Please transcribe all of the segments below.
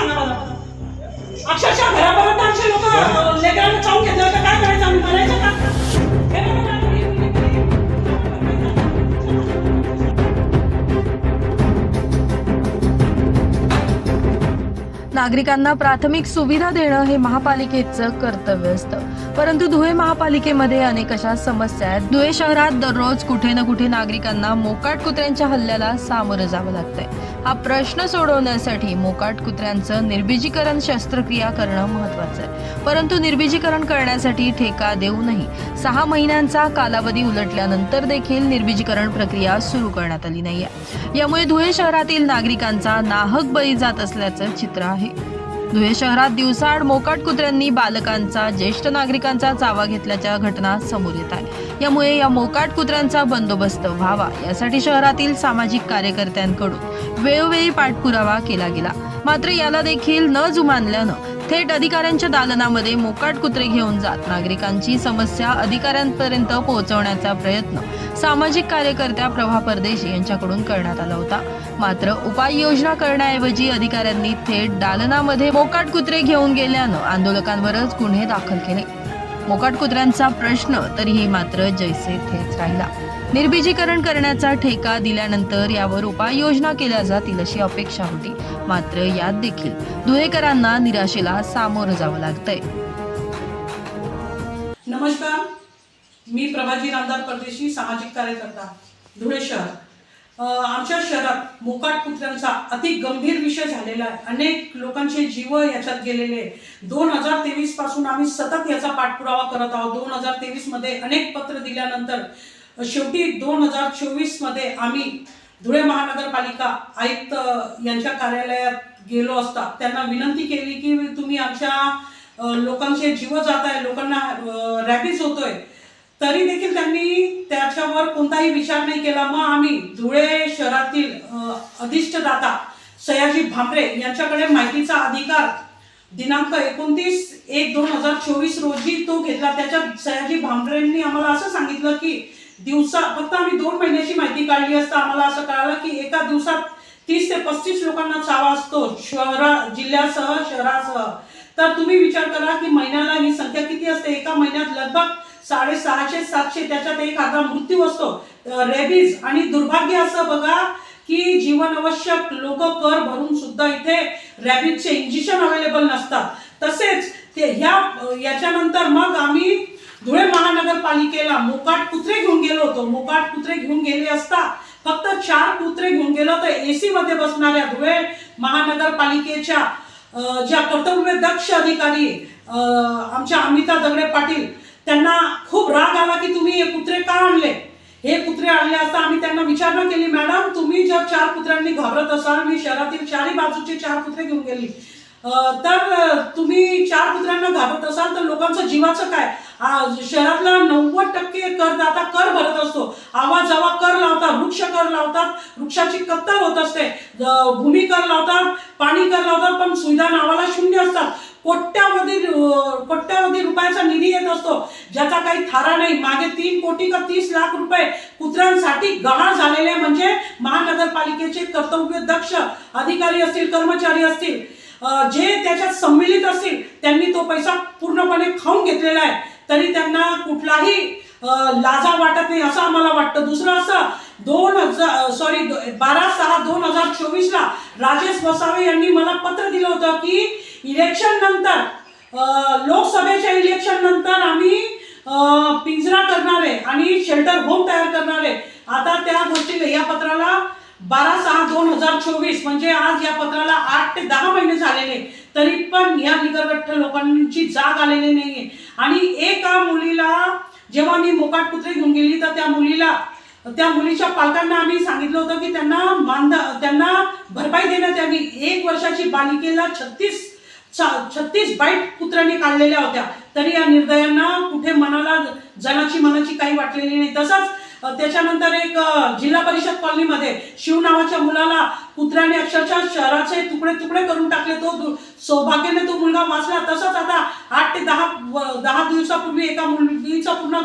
सांगा मला अक्षरशः घरापर्यंत आमचे लोक लेकरांना चावून घेतलं काय करायचं? आम्ही म्हणायचं का? हे बघा ना, तुम्ही- नागरिकांना प्राथमिक सुविधा देणं हे महापालिकेचं कर्तव्य असतं. परंतु धुळे महापालिकेमध्ये अनेक अशा समस्या आहेत. धुळे शहरात दररोज कुठे ना कुठे नागरिकांना मोकाट कुत्र्यांच्या हल्ल्याला सामोरं जावं लागतंय. हा प्रश्न सोडवण्यासाठी मोकाट कुत्र्यांचं निर्बीजीकरण शस्त्रक्रिया करणं महत्वाचं आहे. परंतु निर्बीजीकरण करण्यासाठी ठेका देऊनही सहा महिन्यांचा कालावधी उलटल्यानंतर देखील निर्बीजीकरण प्रक्रिया सुरू करण्यात आली नाही यामुळे धुळे शहरातील नागरिकांचा नाहक बळी जात असल्याचं चित्र आहे. धुळे शहरात दिवसाआड मोकाट कुत्र्यांनी बालकांचा ज्येष्ठ नागरिकांचा चावा घेतल्याच्या घटना समोर येत आहे यामुळे या मोकाट कुत्र्यांचा बंदोबस्त व्हावा यासाठी शहरातील सामाजिक कार्यकर्त्यांकडून वेळोवेळी पाठपुरावा केला गेला. मात्र याला देखील न जुमानल्यानं थेट अधिकाऱ्यांच्या दालनामध्ये मोकाट कुत्रे घेऊन जात. नागरिकांची समस्या अधिकाऱ्यांपर्यंत पोहोचवण्याचा प्रयत्न सामाजिक कार्यकर्त्या प्रभा परदेशी यांच्याकडून करण्यात आला होता. मात्र उपाययोजना करण्याऐवजी अधिकाऱ्यांनी थेट दालनामध्ये मोकाट कुत्रे घेऊन गेल्यानं आंदोलकांवरच गुन्हे दाखल केले. मोकाट कुत्र्यांचा प्रश्न तरीही मात्र जैसे थेच राहिला. निर्बीजीकरण करण्याचा ठेका दिल्यानंतर यावर उपाययोजना केल्या जातील अशी अपेक्षा होती. मात्र यात देखील धुळेकरांना निराशेला सामोरं जावं लागतंय. नमस्कार. मी प्रभाजी रामदार परदेशी सामाजिक कार्यकर्ता धुळे शहर. आमच्या शहरात मोकाट कुत्र्यांचा अति गंभीर विषय झालेला आहे. अनेक लोकांचे जीव याच्यात गेलेले दोन हजार तेवीसपासून आम्ही सतत याचा पाठपुरावा करत आहोत. दोन हजार तेवीसमध्ये अनेक पत्र दिल्यानंतर शेवटी दोन हजार चोवीसमध्ये आम्ही धुळे महानगरपालिका आयुक्त यांच्या कार्यालयात गेलो असता त्यांना विनंती केली की तुम्ही आमच्या लोकांचे जीव जात आहे लोकांना रॅबिज होतोय. तरी देखील त्यांनी त्याच्यावर कोणताही विचार नाही केला. मग आम्ही धुळे शहरातील अधिष्ठदाता सयाजी भांबरे यांच्याकडे माहितीचा अधिकार दिनांक एकोणतीस एक दोन हजार चोवीस रोजी तो घेतला. त्याच्यात सयाजी भांबरेंनी आम्हाला असं सांगितलं की दिवसा फक्त आम्ही दोन महिन्याची माहिती काढली असता आम्हाला असं कळालं की एका दिवसात तीस ते पस्तीस लोकांना चावा असतो शहरा जिल्ह्यासह शहरासह. तर तुम्ही विचार करा की महिन्याला ही संख्या किती असते? एका महिन्यात लगभग साडेसहाशे सातशे त्याच्यात एक अर्धा मृत्यू असतो. रेबीज आणि दुर्भाग्य असं बघा की जीवनावश्यक लोक कर भरून सुद्धा इथे रॅबिजचे इंजेक्शन अवेलेबल नसतात. तसेच ते ह्या याच्यानंतर मग आम्ही धुळे महानगरपालिकेला मोकाट कुत्रे घेऊन गेलो होतो. मोकाट कुत्रे घेऊन गेले असता फक्त चार कुत्रे घेऊन गेलो तर एसी मध्ये बसणाऱ्या धुळे महानगरपालिकेच्या ज्या कर्तव्य दक्ष अधिकारी आमच्या अमिता दगडे पाटील त्यांना खूप राग आला की तुम्ही हे कुत्रे का आणले? हे कुत्रे आणले असता आम्ही त्यांना विचारणा केली मॅडम तुम्ही जर चार कुत्र्यांनी घाबरत असाल मी शहरातील चारही बाजूचे चार कुत्रे घेऊन गेली. तर तुम्ही चार कुत्र्यांना घाबरत असाल तर लोकांचं जीवाचं काय? शहरातला नव्वद टक्के करदाता कर भरत असतो. आवाज जावा कर लावतात वृक्ष कर लावतात वृक्षाची कत्तल होत असते. भूमी कर लावतात पाणी कर लावतात पण सुविधा नावाला शून्य असतात. कोट्यावधी कोट्यावधी रुपयाचा निधी येत असतो. ज्याचा काही थारा नाही. मागे तीन कोटी का तीस लाख रुपये कुत्र्यांसाठी गहाळ झालेले म्हणजे महानगरपालिकेचे कर्तव्य दक्ष अधिकारी असतील कर्मचारी असतील. जे त्याच्यात सम्मिलित असतील त्यांनी तो पैसा पूर्णपणे खाऊन घेतलेला आहे. तरी त्यांना कुठलाही लाजा वाटत नाही असं आम्हाला वाटतं. दुसरं असं दोन हजार सॉरी बारा सहा दोन हजार चोवीसला राजेश वसावे यांनी मला पत्र दिलं होतं की इलेक्शन नंतर लोकसभेच्या इलेक्शन नंतर आम्ही पिंजरा करणार आहे आणि शेल्टर होम तयार करणार आहे. आता त्या गोष्टीला या पत्राला बारा सहा दोन हजार चोवीस म्हणजे आज या पत्राला आठ ते दहा महिने झालेले तरी पण या निकरगठ्ठ लोकांची जाग आलेली नाहीये. आणि एका मुलीला जेव्हा मी मोकाट कुत्रे घेऊन गेली तर त्या मुलीला त्या मुलीच्या पालकांना आम्ही सांगितलं होतं की त्यांना मानदा त्यांना भरपाई देण्यात यावी. एक वर्षाची बालिकेला छत्तीस छत्तीस बाईट कुत्र्यांनी काढलेल्या होत्या. तरी या निर्दयांना कुठे मनाला जनाची मनाची काही वाटलेली नाही. तसंच त्याच्यानंतर एक जिल्हा परिषद कॉलनीमध्ये शिव नावाच्या मुलाला कुत्र्याने अक्षरशः शहराचे तुकडे तुकडे करून टाकले. तो सौभाग्याने तो मुलगा वाचला. तसंच आता आठ ते दहा दहा दिवसापूर्वी एका मुलगीचा पूर्ण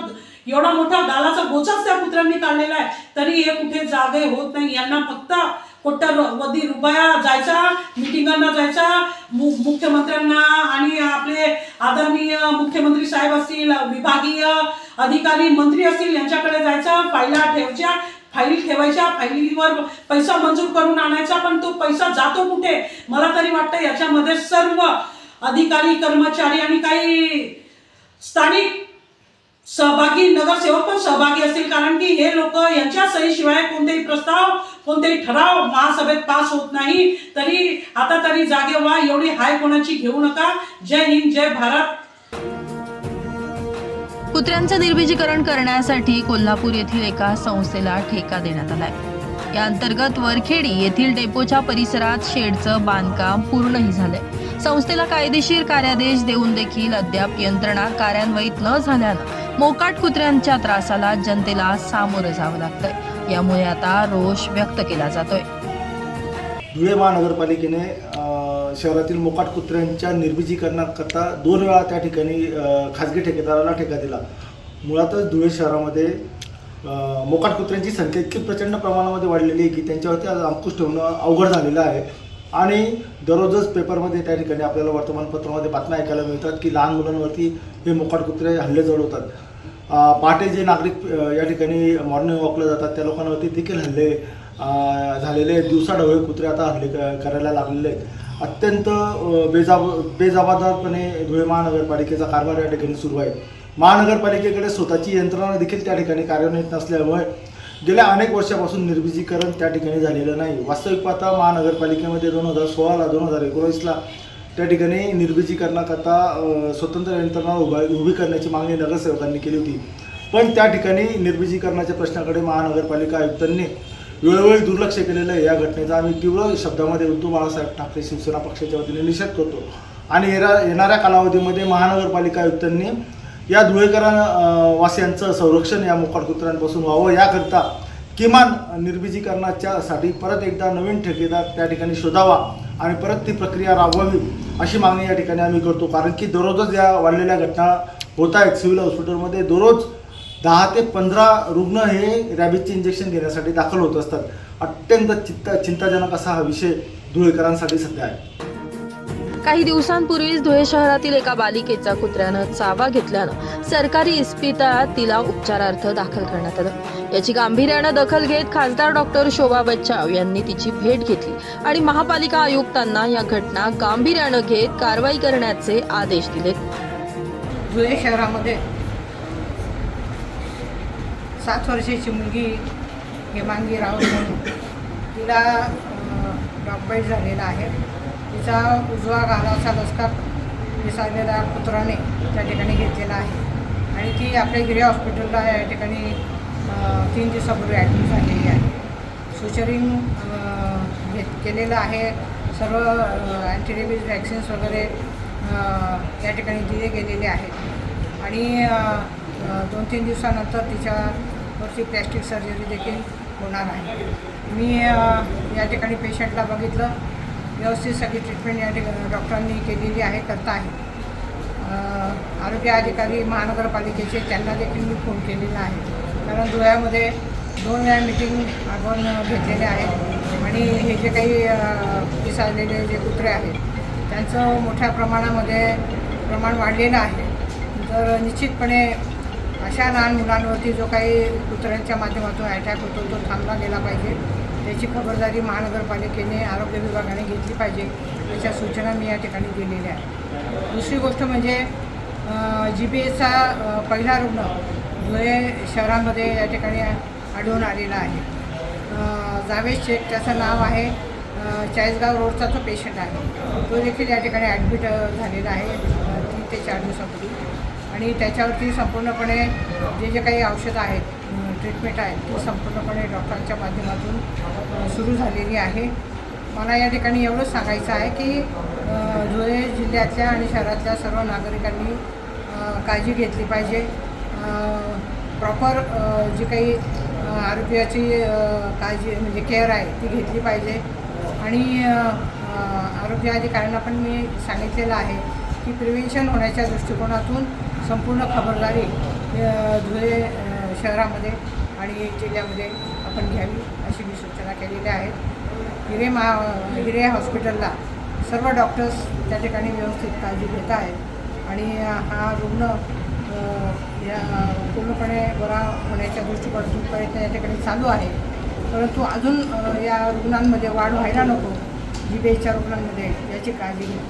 एवढा मोठा गालाचा गोचाच त्या कुत्र्यांनी काढलेला आहे. तरी हे कुठे जागे होत नाही. यांना फक्त कोट्यावधी रुपया जायचा मिटिंगांना जायचा मु मुख्यमंत्र्यांना आणि आपले आदरणीय मुख्यमंत्री साहेब असतील विभागीय अधिकारी मंत्री असतील यांच्याकडे जायचा फायला ठेवच्या फाईल ठेवायच्या फाईलीवर पैसा मंजूर करून आणायचा पण तो पैसा जातो कुठे? मला तरी वाटतं याच्यामध्ये सर्व अधिकारी कर्मचारी आणि काही स्थानिक सहभागी नगरसेवक पण सहभागी असतील. कारण की हे लोक यांच्या सहीशिवाय कोणतेही प्रस्ताव कोणतेही ठराव महासभेत पास होत नाही. तरी आता तरी जागे व्हा. एवढी हाय कोणाची घेऊ नका. जय हिंद जय भारत. कुत्र्यांचं निर्बीजीकरण करण्यासाठी कोल्हापूर येथील एका संस्थेला ठेका देण्यात आलाय. या अंतर्गत वरखेडी येथील डेपोच्या परिसरात शेडचं बांधकाम पूर्णही झालंय. संस्थेला कायदेशीर कार्यादेश देऊन देखील अद्याप यंत्रणा कार्यान्वयित न झाल्यानं मोकाट कुत्र्यांच्या त्रासाला जनतेला सामोरं जावं लागतंय. यामुळे आता रोष व्यक्त केला जातोय. धुळे महानगरपालिकेने शहरातील मोकाट कुत्र्यांच्या निर्बीजीकरणाकरता दोन वेळा त्या ठिकाणी खाजगी ठेकेदाराला ठेका दिला. मुळातच धुळे शहरामध्ये मोकाट कुत्र्यांची संख्या इतकी प्रचंड प्रमाणामध्ये वाढलेली आहे की त्यांच्यावरती आज अंकुश ठेवणं अवघड झालेलं आहे. आणि दररोजच पेपरमध्ये त्या ठिकाणी आपल्याला वर्तमानपत्रामध्ये बातम्या ऐकायला मिळतात की लहान मुलांवरती हे मोकाट कुत्रे हल्ले जडवतात पहाटे जे नागरिक या ठिकाणी मॉर्निंग वॉकला जातात त्या लोकांवरती देखील हल्ले झालेले आहेत. दिवसाढवळे कुत्रे आता हल्ले करायला लागलेले आहेत. अत्यंत बेजाब बेजबाबदारपणे धुळे महानगरपालिकेचा कारभार या ठिकाणी सुरू आहे. महानगरपालिकेकडे स्वतःची यंत्रणा देखील त्या ठिकाणी कार्यान्वित नसल्यामुळे गेल्या अनेक वर्षापासून निर्बीजीकरण त्या ठिकाणी झालेलं नाही. वास्तविक पाहता महानगरपालिकेमध्ये दोन हजार सोळाला दोन हजार एकोणीसला त्या ठिकाणी निर्बीजीकरणाकरता स्वतंत्र यंत्रणा उभा उभी करण्याची मागणी नगरसेवकांनी केली होती. पण त्या ठिकाणी निर्बीजीकरणाच्या प्रश्नाकडे महानगरपालिका आयुक्तांनी वेळोवेळी दुर्लक्ष केलेलं आहे. या घटनेचा आम्ही तीव्र शब्दामध्ये उद्धव बाळासाहेब ठाकरे शिवसेना पक्षाच्या वतीने निषेध करतो. आणि येरा येणाऱ्या कालावधीमध्ये महानगरपालिका आयुक्तांनी या धुळेकरां वासियांचं संरक्षण या मोकाट कुत्र्यांपासून व्हावं याकरता किमान निर्बीजीकरणाच्या साठी परत एकदा नवीन ठेकेदार त्या ठिकाणी शोधावा. आणि परत ती प्रक्रिया राबवावी अशी मागणी या ठिकाणी आम्ही करतो. कारण की दररोजच या वाढलेल्या घटना होत आहेत सिव्हिल हॉस्पिटलमध्ये. दररोज दहा ते पंधरा रुग्ण हे रॅबिजचे इंजेक्शन घेण्यासाठी दाखल होत असतात. अत्यंत चिंता चिंताजनक असा हा विषय धुळेकरांसाठी सध्या आहे. काही दिवसांपूर्वीच धुळे शहरातील एका बालिकेचा कुत्र्यानं चावा घेतल्यानं सरकारी इस्पितळात तिला उपचारार्थ दाखल करण्यात आलं. याची गांभीर्यानं दखल घेत खासदार डॉक्टर शोभा बच्चाव यांनी तिची भेट घेतली आणि महापालिका आयुक्तांना या घटना गांभीर्यानं घेत कारवाई करण्याचे आदेश दिले. धुळे शहरामध्ये सात वर्षाची मुलगी हेमांगी राऊत म्हणून तिला डॉकबाईट झालेला आहे. तिचा उजवा गालाचा लचका विसारलेला कुत्राने त्या ठिकाणी घेतलेला आहे. आणि ती आपल्या गिरे हॉस्पिटलला या ठिकाणी तीन दिवसापूर्वी ॲडमिट झालेली आहे. सुचरिंग घेत केलेलं आहे. सर्व अँटीरेबीज वॅक्सिन्स वगैरे या ठिकाणी दिले गेलेले आहेत. आणि दोन तीन दिवसानंतर तिच्यावरची प्लॅस्टिक सर्जरी देखील होणार आहे. मी या ठिकाणी पेशंटला बघितलं. व्यवस्थित सगळी ट्रीटमेंट या ठिकाणी डॉक्टरांनी केलेली आहे करता आहे. आरोग्य अधिकारी महानगरपालिकेचे त्यांना देखील मी फोन केलेला आहे. कारण धुळ्यामध्ये दोन वेळा मिटिंग आपण घेतलेले आहेत आणि हे जे काही अ, पिसाळलेले जे कुत्रे आहेत त्यांचं मोठ्या प्रमाणामध्ये प्रमाण वाढलेलं आहे. तर निश्चितपणे अशा लहान मुलांवरती जो काही कुत्र्यांच्या माध्यमातून अटॅक होतो तो थांबला गेला पाहिजे. त्याची खबरदारी महानगरपालिकेने आरोग्य विभागाने घेतली पाहिजे याच्या सूचना मी या ठिकाणी दिलेल्या आहेत. दुसरी गोष्ट म्हणजे जी बी एचा पहिला रुग्ण धुळे शहरामध्ये या ठिकाणी आढळून आलेला आहे. जावेद शेख त्याचं नाव आहे चाळीसगाव रोडचा तो पेशंट आहे. तो देखील या ठिकाणी ॲडमिट झालेला आहे तीन ते चार दिवसापूर्वी. आणि त्याच्यावरती संपूर्णपणे जे जे काही औषधं आहेत ट्रीटमेंट आहे ती संपूर्णपणे डॉक्टरांच्या माध्यमातून सुरू झालेली आहे. मला या ठिकाणी एवढंच सांगायचं आहे की धुळे जिल्ह्यातल्या आणि शहरातल्या सर्व नागरिकांनी काळजी घेतली पाहिजे. प्रॉपर जी काही आरोग्याची काळजी म्हणजे केअर आहे ती घेतली पाहिजे. आणि आरोग्य अधिकाऱ्यांना पण मी सांगितलेलं आहे की प्रिव्हेन्शन होण्याच्या दृष्टिकोनातून संपूर्ण खबरदारी धुळे शहरामध्ये आणि जिल्ह्यामध्ये आपण घ्यावी अशी मी सूचना केलेल्या आहेत हिरे मा हिरे हॉस्पिटलला सर्व डॉक्टर्स त्या ठिकाणी व्यवस्थित काळजी घेत आहेत आणि हा रुग्ण या पूर्णपणे बरा होण्याच्या दृष्टिकोनातून प्रयत्न या ठिकाणी चालू आहे. परंतु अजून या रुग्णांमध्ये वाढ व्हायला नको जी बेच्या रुग्णांमध्ये याची काळजी घ्या.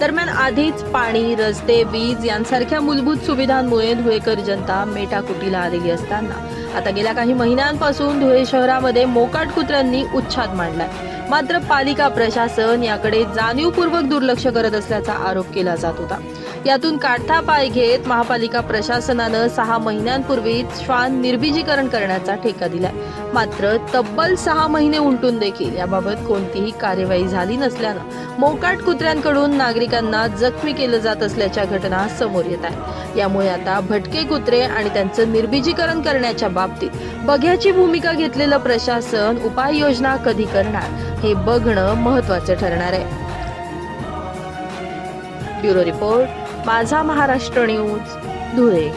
दरम्यान आधीच पाणी रस्ते वीज यांसारख्या मूलभूत सुविधांमुळे धुळेकर जनता मेटाकुटीला आलेली असताना. आता गेल्या काही महिन्यांपासून धुळे शहरामध्ये मोकाट कुत्र्यांनी उच्छाद मांडलाय. मात्र पालिका प्रशासन याकडे जाणीवपूर्वक दुर्लक्ष करत असल्याचा आरोप केला जात होता. यातून काढता पाय घेत महापालिका प्रशासनानं सहा महिन्यांपूर्वीच श्वान निर्बीजीकरण करण्याचा ठेका दिलाय. मात्र तब्बल सहा महिने उलटून देखील याबाबत कोणतीही कार्यवाही झाली नसल्यानं मोकाट कुत्र्यांकडून नागरिकांना जखमी केलं जात असल्याच्या घटना समोर येत आहे यामुळे आता भटके कुत्रे आणि त्यांचं निर्बीजीकरण करण्याच्या बाबतीत बघ्याची भूमिका घेतलेलं प्रशासन उपाययोजना कधी करणार हे बघणं महत्वाचं ठरणार आहे. ब्युरो रिपोर्ट माझा महाराष्ट्र न्यूज धुळे.